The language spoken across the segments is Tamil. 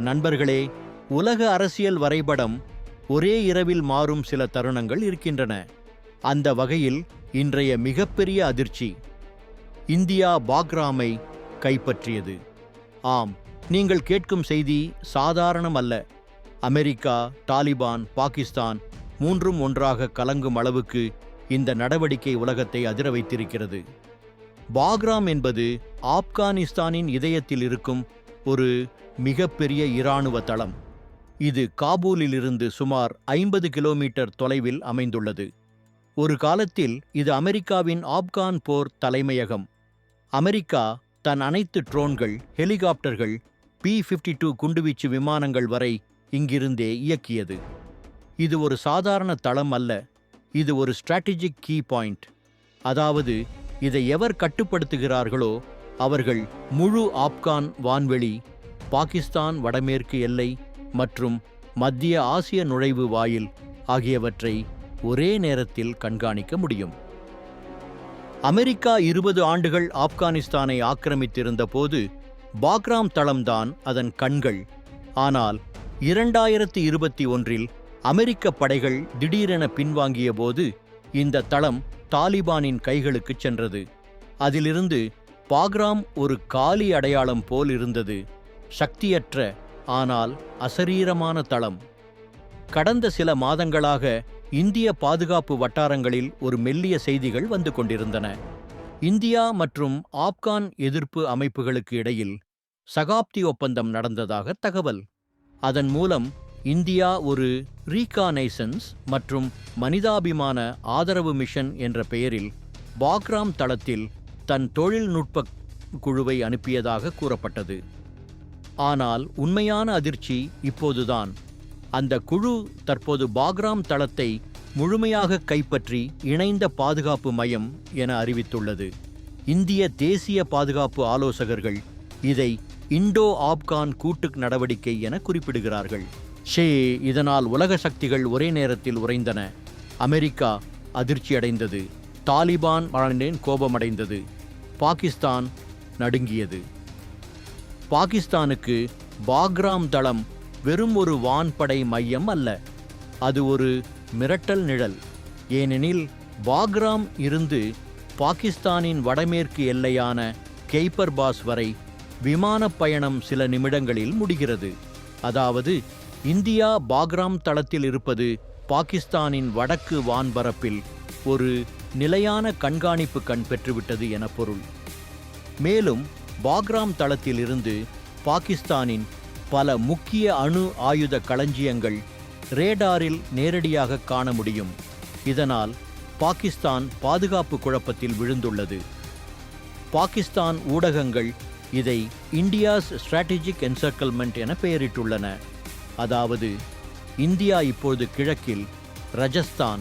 நண்பர்களே உலக அரசியல் வரைபடம் ஒரே இரவில் மாறும் சில தருணங்கள் இருக்கின்றன. அந்த வகையில் இன்றைய மிகப்பெரிய அதிர்ச்சி இந்தியா பாக்ராமை கைப்பற்றியது. ஆம் நீங்கள் கேட்கும் செய்தி சாதாரணம் அல்ல. அமெரிக்கா தாலிபான் பாகிஸ்தான் மூன்றும் ஒன்றாக கலங்கும் அளவுக்கு இந்த நடவடிக்கை உலகத்தை அதிர வைத்திருக்கிறது. பாக்ராம் என்பது ஆப்கானிஸ்தானின் இதயத்தில் இருக்கும் ஒரு மிகப்பெரிய இராணுவ தளம். இது காபூலிலிருந்து சுமார் ஐம்பது கிலோமீட்டர் தொலைவில் அமைந்துள்ளது. ஒரு காலத்தில் இது அமெரிக்காவின் ஆப்கான் போர் தலைமையகம். அமெரிக்கா தன் அனைத்து ட்ரோன்கள் ஹெலிகாப்டர்கள் பி ஃபிஃப்டி டூ குண்டுவீச்சு விமானங்கள் வரை இங்கிருந்தே இயக்கியது. இது ஒரு சாதாரண தளம் அல்ல. இது ஒரு ஸ்ட்ராட்டஜிக் கீ பாயிண்ட். அதாவது இதை எவர் கட்டுப்படுத்துகிறார்களோ அவர்கள் முழு ஆப்கான் வான்வெளி பாகிஸ்தான் வடமேற்கு எல்லை மற்றும் மத்திய ஆசிய நுழைவு வாயில் ஆகியவற்றை ஒரே நேரத்தில் கண்காணிக்க முடியும். அமெரிக்கா இருபது ஆண்டுகள் ஆப்கானிஸ்தானை ஆக்கிரமித்திருந்த போது பாக்ராம் தளம்தான் அதன் கண்கள். ஆனால் இரண்டாயிரத்தி இருபத்தி ஒன்றில் அமெரிக்க படைகள் திடீரென பின்வாங்கிய போது இந்த தளம் தாலிபானின் கைகளுக்குச் சென்றது. அதிலிருந்து பாக்ராம் ஒரு காலி அடையாளம் போல் இருந்தது சக்தியற்ற ஆனால் அசரீரமான தளம். கடந்த சில மாதங்களாக இந்திய பாதுகாப்பு வட்டாரங்களில் ஒரு மெல்லிய செய்திகள் வந்து கொண்டிருந்தன. இந்தியா மற்றும் ஆப்கான் எதிர்ப்பு அமைப்புகளுக்கு இடையில் சகாப்தி ஒப்பந்தம் நடந்ததாக தகவல். அதன் மூலம் இந்தியா ஒரு ரீகானைசன்ஸ் மற்றும் மனிதாபிமான ஆதரவு மிஷன் என்ற பெயரில் பாக்ராம் தளத்தில் தன் தொழில்நுட்ப குழுவை அனுப்பியதாக கூறப்பட்டது. ஆனால் உண்மையான அதிர்ச்சி இப்போதுதான். அந்த குழு தற்போது பாக்ராம் தளத்தை முழுமையாக கைப்பற்றி இணைந்த பாதுகாப்பு மையம் என அறிவித்துள்ளது. இந்திய தேசிய பாதுகாப்பு ஆலோசகர்கள் இதை இண்டோ ஆப்கான் கூட்டு நடவடிக்கை என குறிப்பிடுகிறார்கள். ஷே இதனால் உலக சக்திகள் ஒரே நேரத்தில் உறைந்தன. அமெரிக்கா அதிர்ச்சியடைந்தது. தாலிபான் மழனின் கோபமடைந்தது. பாகிஸ்தான் நடுங்கியது. பாகிஸ்தானுக்கு பாக்ராம் தளம் வெறும் ஒரு வான்படை மையம் அல்ல. அது ஒரு மிரட்டல் நிழல். ஏனெனில் பாக்ராம் இருந்து பாகிஸ்தானின் வடமேற்கு எல்லையான கெய்பர் பாஸ் வரை விமானப் பயணம் சில நிமிடங்களில் முடிகிறது. அதாவது இந்தியா பாக்ராம் தளத்தில் இருப்பது பாகிஸ்தானின் வடக்கு வான்பரப்பில் ஒரு நிலையான கண்காணிப்பு கண் பெற்றுவிட்டது என பொருள். மேலும் பாக்ராம் தளத்தில் இருந்து பாகிஸ்தானின் பல முக்கிய அணு ஆயுத களஞ்சியங்கள் ரேடாரில் நேரடியாக காண முடியும். இதனால் பாகிஸ்தான் பாதுகாப்பு குழப்பத்தில் விழுந்துள்ளது. பாகிஸ்தான் ஊடகங்கள் இதை இந்தியாஸ் ஸ்ட்ராட்டஜிக் என்சர்க்கிள்மெண்ட் என பெயரிட்டுள்ளன. அதாவது இந்தியா இப்போது கிழக்கில் ரஜஸ்தான்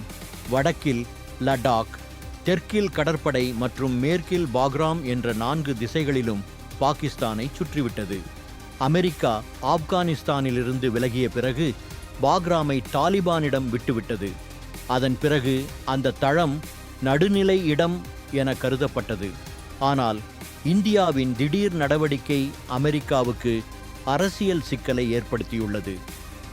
வடக்கில் லடாக் தெற்கில் கடற்படை மற்றும் மேற்கில் பாக்ராம் என்ற நான்கு திசைகளிலும் பாகிஸ்தானை சுற்றிவிட்டது. அமெரிக்கா ஆப்கானிஸ்தானிலிருந்து விலகிய பிறகு பாக்ராமை தாலிபானிடம் விட்டுவிட்டது. அதன் பிறகு அந்த தளம் நடுநிலை இடம் என கருதப்பட்டது. ஆனால் இந்தியாவின் திடீர் நடவடிக்கை அமெரிக்காவுக்கு அரசியல் சிக்கலை ஏற்படுத்தியுள்ளது.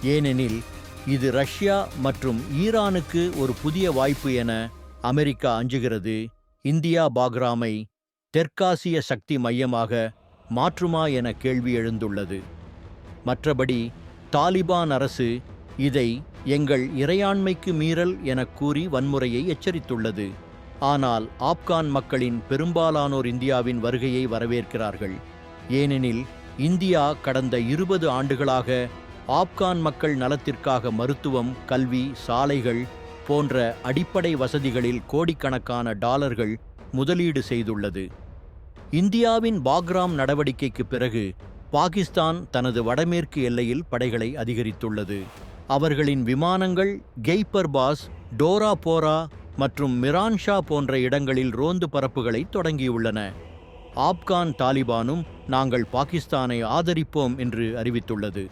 ஏனெனில் இது ரஷ்யா மற்றும் ஈரானுக்கு ஒரு புதிய வாய்ப்பு என அமெரிக்கா அஞ்சுகிறது. இந்தியா பாக்ராமை தெற்காசிய சக்தி மையமாக மாற்றுமா என கேள்வி எழுந்துள்ளது. மற்றபடி தாலிபான் அரசு இதை எங்கள் இறையாண்மைக்கு மீறல் என கூறி வன்முறையை எச்சரித்துள்ளது. ஆனால் ஆப்கான் மக்களின் பெரும்பாலானோர் இந்தியாவின் வருகையை வரவேற்கிறார்கள். ஏனெனில் இந்தியா கடந்த இருபது ஆண்டுகளாக ஆப்கான் மக்கள் நலத்திற்காக மருத்துவம் கல்வி சாலைகள் போன்ற அடிப்படை வசதிகளில் கோடிக்கணக்கான டாலர்கள் முதலீடு செய்துள்ளது. இந்தியாவின் பாக்ராம் நடவடிக்கைக்கு பிறகு பாகிஸ்தான் தனது வடமேற்கு எல்லையில் படைகளை அதிகரித்துள்ளது. அவர்களின் விமானங்கள் கெய்பர் பாஸ் டோரா போரா மற்றும் மிரான்ஷா போன்ற இடங்களில் ரோந்து பரப்புகளை தொடங்கியுள்ளன. ஆப்கான் தாலிபானும் நாங்கள் பாகிஸ்தானை ஆதரிப்போம் என்று அறிவித்துள்ளது.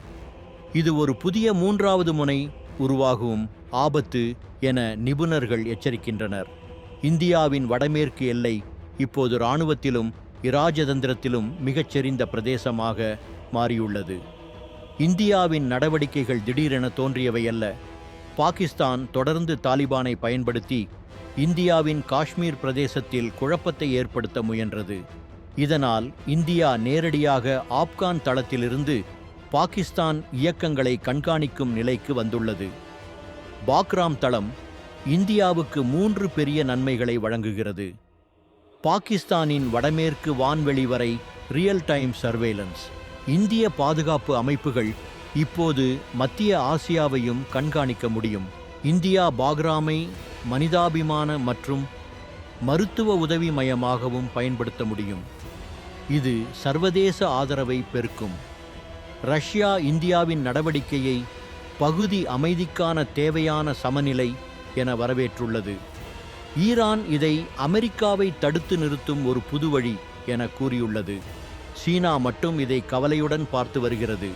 இது ஒரு புதிய மூன்றாவது முனை உருவாகும் ஆபத்து என நிபுணர்கள் எச்சரிக்கின்றனர். இந்தியாவின் வடமேற்கு எல்லை இப்போது இராணுவத்திலும் இராஜதந்திரத்திலும் மிகச்செறிந்த பிரதேசமாக மாறியுள்ளது. இந்தியாவின் நடவடிக்கைகள் திடீரென தோன்றியவை அல்ல. பாகிஸ்தான் தொடர்ந்து தாலிபானை பயன்படுத்தி இந்தியாவின் காஷ்மீர் பிரதேசத்தில் குழப்பத்தை ஏற்படுத்த முயன்றது. இதனால் இந்தியா நேரடியாக ஆப்கான் தளத்திலிருந்து பாகிஸ்தான் இயக்கங்களை கண்காணிக்கும் நிலைக்கு வந்துள்ளது. பாக்ராம் தளம் இந்தியாவுக்கு மூன்று பெரிய நன்மைகளை வழங்குகிறது. பாகிஸ்தானின் வடமேற்கு வான்வெளி வரை ரியல் டைம் சர்வேலன்ஸ் இந்திய பாதுகாப்பு அமைப்புகள் இப்போது மத்திய ஆசியாவையும் கண்காணிக்க முடியும். இந்தியா பாக்ராமை மனிதாபிமான மற்றும் மருத்துவ உதவி மையமாகவும் பயன்படுத்த முடியும். இது சர்வதேச ஆதரவை பெருக்கும். ரஷ்யா இந்தியாவின் நடவடிக்கையை பகுதி அமைதிக்கான தேவையான சமநிலை என வரவேற்றுள்ளது. ஈரான் இதை அமெரிக்காவை தடுத்து நிறுத்தும் ஒரு புது வழி என கூறியுள்ளது. சீனா மட்டும் இதை கவலையுடன் பார்த்து வருகிறது.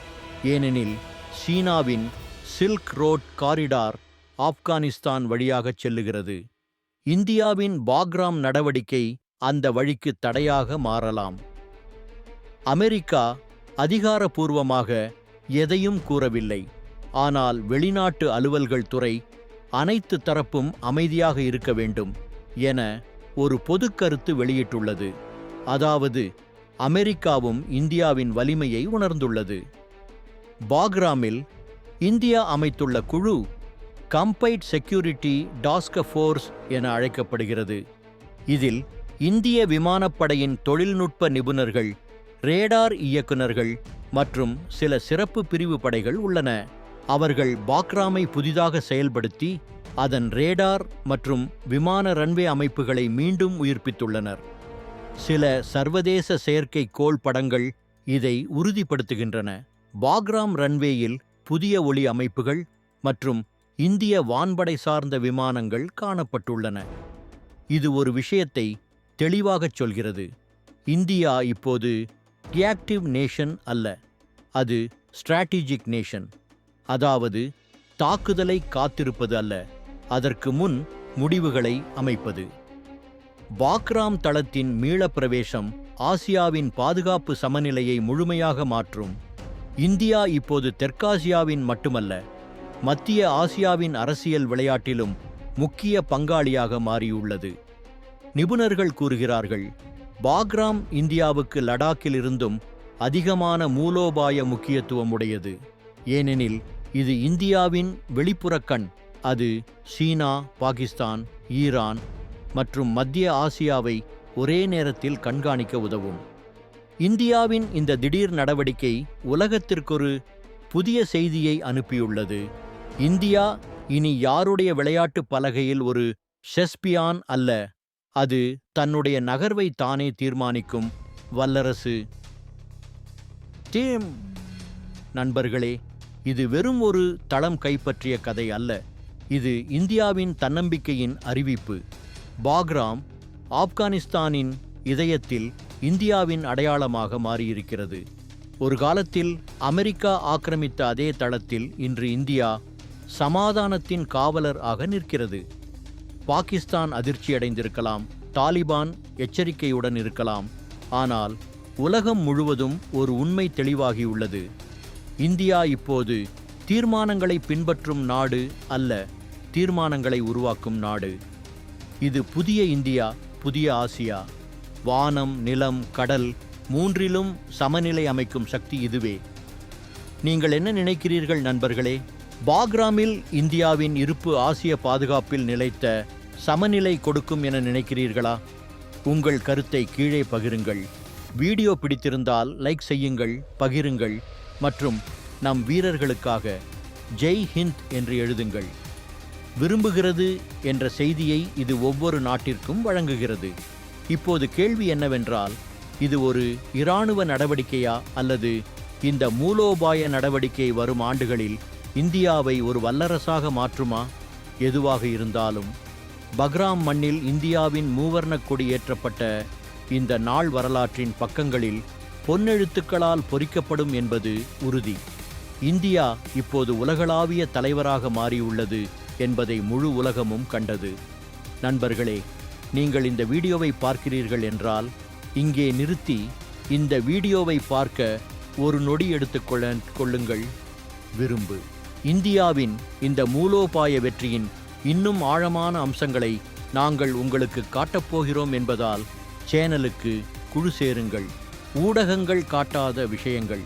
ஏனெனில் சீனாவின் சில்க் ரோட் காரிடார் ஆப்கானிஸ்தான் வழியாகச் செல்லுகிறது. இந்தியாவின் பாக்ராம் நடவடிக்கை அந்த வழிக்கு தடையாக மாறலாம். அமெரிக்கா அதிகாரப்பூர்வமாக எதையும் கூறவில்லை. ஆனால் வெளிநாட்டு அலுவல்கள் துறை அனைத்து தரப்பும் அமைதியாக இருக்க வேண்டும் என ஒரு பொதுக் கருத்து வெளியிட்டுள்ளது. அதாவது அமெரிக்காவும் இந்தியாவின் வலிமையை உணர்ந்துள்ளது. பாக்ராமில் இந்தியா அமைத்துள்ள குழு கம்பைட் செக்யூரிட்டி டாஸ்க ஃபோர்ஸ் என அழைக்கப்படுகிறது. இதில் இந்திய விமானப்படையின் தொழில்நுட்ப நிபுணர்கள் ரேடார் இயக்குநர்கள் மற்றும் சில சிறப்பு பிரிவு படைகள் உள்ளன. அவர்கள் பாக்ராமை புதிதாக செயல்படுத்தி அதன் ரேடார் மற்றும் விமான ரன்வே அமைப்புகளை மீண்டும் உயிர்ப்பித்துள்ளனர். சில சர்வதேச செயற்கைக்கோள் படங்கள் இதை உறுதிப்படுத்துகின்றன. பாக்ராம் ரன்வேயில் புதிய ஒளி அமைப்புகள் மற்றும் இந்திய வான்படை சார்ந்த விமானங்கள் காணப்பட்டுள்ளன. இது ஒரு விஷயத்தை தெளிவாகச் சொல்கிறது. இந்தியா இப்போது ரியாக்டிவ் நேஷன் அல்ல அது ஸ்ட்ராட்டஜிக் நேஷன். அதாவது தாக்குதலை காத்திருப்பது அல்ல அதற்கு முன் முடிவுகளை அமைப்பது. பாக்ராம் தளத்தின் மீளப்பிரவேசம் ஆசியாவின் பாதுகாப்பு சமநிலையை முழுமையாக மாற்றும். இந்தியா இப்போது தெற்காசியாவின் மட்டுமல்ல மத்திய ஆசியாவின் அரசியல் விளையாட்டிலும் முக்கிய பங்காளியாக மாறியுள்ளது. நிபுணர்கள் கூறுகிறார்கள் பாக்ராம் இந்தியாவுக்கு லடாக்கிலிருந்தும் அதிகமான மூலோபாய முக்கியத்துவம் உடையது. ஏனெனில் இது இந்தியாவின் வெளிப்புறக்கண் அது சீனா பாகிஸ்தான் ஈரான் மற்றும் மத்திய ஆசியாவை ஒரே நேரத்தில் கண்காணிக்க உதவும். இந்தியாவின் இந்த திடீர் நடவடிக்கை உலகத்திற்கொரு புதிய செய்தியை அனுப்பியுள்ளது. இந்தியா இனி யாருடைய விளையாட்டு பலகையில் ஒரு ஷெஸ்பியான் அல்ல. அது தன்னுடைய நகர்வை தானே தீர்மானிக்கும் வல்லரசு. டீம்! நண்பர்களே இது வெறும் ஒரு தளம் கைப்பற்றிய கதை அல்ல. இது இந்தியாவின் தன்னம்பிக்கையின் அறிவிப்பு. பாக்ராம் ஆப்கானிஸ்தானின் இதயத்தில் இந்தியாவின் அடையாளமாக மாறியிருக்கிறது. ஒரு காலத்தில் அமெரிக்கா ஆக்கிரமித்த அதே தளத்தில் இன்று இந்தியா சமாதானத்தின் காவலர் ஆக நிற்கிறது. பாகிஸ்தான் அதிர்ச்சியடைந்திருக்கலாம் தாலிபான் எச்சரிக்கையுடன் இருக்கலாம். ஆனால் உலகம் முழுவதும் ஒரு உண்மை தெளிவாகியுள்ளது. இந்தியா இப்போது தீர்மானங்களை பின்பற்றும் நாடு அல்ல தீர்மானங்களை உருவாக்கும் நாடு. இது புதிய இந்தியா புதிய ஆசியா. வானம் நிலம் கடல் மூன்றிலும் சமநிலை அமைக்கும் சக்தி இதுவே. நீங்கள் என்ன நினைக்கிறீர்கள் நண்பர்களே? பாக்ராமில் இந்தியாவின் இருப்பு ஆசிய பாதுகாப்பில் நிலைத்த சமநிலை கொடுக்கும் என நினைக்கிறீர்களா? உங்கள் கருத்தை கீழே பகிருங்கள். வீடியோ பிடித்திருந்தால் லைக் செய்யுங்கள் பகிருங்கள். மற்றும் நம் வீரர்களுக்காக ஜெய் ஹிந்த் என்று எழுதுங்கள். விரும்புகிறது என்ற செய்தியை இது ஒவ்வொரு நாட்டிற்கும் வழங்குகிறது. இப்போது கேள்வி என்னவென்றால் இது ஒரு இராணுவ நடவடிக்கையா அல்லது இந்த மூலோபாய நடவடிக்கை வரும் ஆண்டுகளில் இந்தியாவை ஒரு வல்லரசாக மாற்றுமா? எதுவாக இருந்தாலும் பக்ராம் மண்ணில் இந்தியாவின் மூவர்ணக் கொடி ஏற்றப்பட்ட இந்த நாள் வரலாற்றின் பக்கங்களில் பொன்னெழுத்துக்களால் பொறிக்கப்படும் என்பது உறுதி. இந்தியா இப்போது உலகளாவிய தலைவராக மாறியுள்ளது என்பதை முழு உலகமும் கண்டது. நண்பர்களே நீங்கள் இந்த வீடியோவை பார்க்கிறீர்கள் என்றால் இங்கே நிறுத்தி இந்த வீடியோவை பார்க்க ஒரு நொடி எடுத்துக்கொள்ள கொள்ளுங்கள். விரும்பு. இந்தியாவின் இந்த மூலோபாய வெற்றியின் இன்னும் ஆழமான அம்சங்களை நாங்கள் உங்களுக்கு காட்டப்போகிறோம் என்பதால் சேனலுக்கு குழு சேருங்கள். ஊடகங்கள் காட்டாத விஷயங்கள்.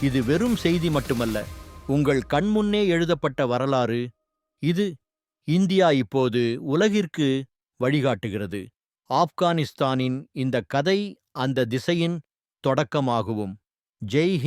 இது வெறும் செய்தி மட்டுமல்ல உங்கள் கண்முன்னே எழுதப்பட்ட வரலாறு இது இந்தியா இப்போது உலகிற்கு வழிகாட்டுகிறது. ஆப்கானிஸ்தானின் இந்த கதை அந்த திசையின் தொடக்கமாகவும். ஜெய்